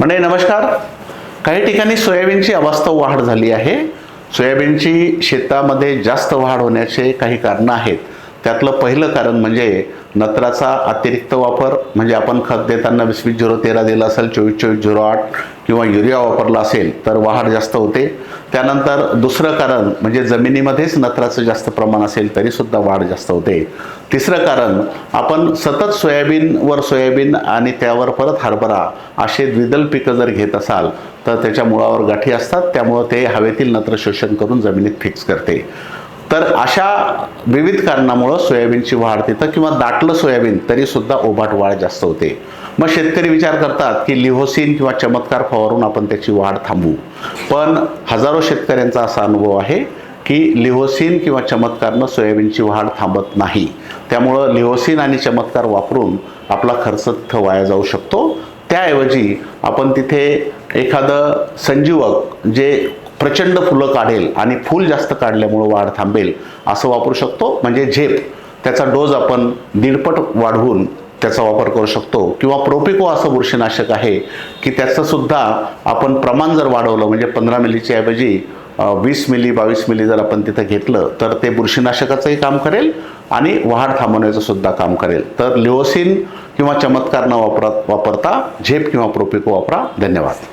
म्हणजे नमस्कार. काही ठिकाणी सोयाबीनची अवास्तव वाढ झाली आहे. सोयाबीनची शेतामध्ये जास्त वाढ होण्याचे काही कारणं आहेत. त्यातलं पहिलं कारण म्हणजे नत्राचा अतिरिक्त वापर म्हणजे आपण खत देताना वीस वीस झिरो तेरा दिलं असेल चोवीस चोवीस झिरो आठ किंवा युरिया वापरला असेल तर वाढ जास्त होते. त्यानंतर दुसरं कारण म्हणजे जमिनीमध्येच नत्राचं जास्त प्रमाण असेल तरीसुद्धा वाढ जास्त होते. तिसरं कारण आपण सतत सोयाबीनवर सोयाबीन आणि त्यावर परत हरभरा असे द्विदल पिकं जर घेत असाल तर त्याच्या मुळावर गाठी असतात. त्यामुळं ते हवेतील नत्र शोषण करून जमिनीत फिक्स करते. तर अशा विविध कारणामुळं सोयाबीनची वाढ तिथं किंवा दाटलं सोयाबीन तरीसुद्धा ओबाट वाढ जास्त होते. मग शेतकरी विचार करतात की लिहोसिन किंवा चमत्कार फवारून आपण त्याची वाढ थांबवू. पण हजारो शेतकऱ्यांचा असा अनुभव आहे की लिहोसिन किंवा चमत्कारनं सोयाबीनची वाढ थांबत नाही. त्यामुळं लिहोसिन आणि चमत्कार वापरून आपला खर्च तिथं वाया जाऊ शकतो. त्याऐवजी आपण तिथे एखादं संजीवक जे प्रचंड फुलं काढेल आणि फूल जास्त काढल्यामुळं वाढ थांबेल असं वापरू शकतो. म्हणजे झेप त्याचा डोज आपण दीडपट वाढवून त्याचा वापर करू शकतो. किंवा प्रोपिको असं बुरशीनाशक आहे की त्याचंसुद्धा आपण प्रमाण जर वाढवलं म्हणजे पंधरा मिलीच्या ऐवजी वीस मिली बावीस मिली जर आपण तिथं घेतलं तर ते बुरशीनाशकाचंही काम करेल आणि वाढ थांबवण्याचं सुद्धा काम करेल. तर लिओसिन किंवा चमत्कार न वापरा वापरता झेप किंवा प्रोपिको वापरा. धन्यवाद.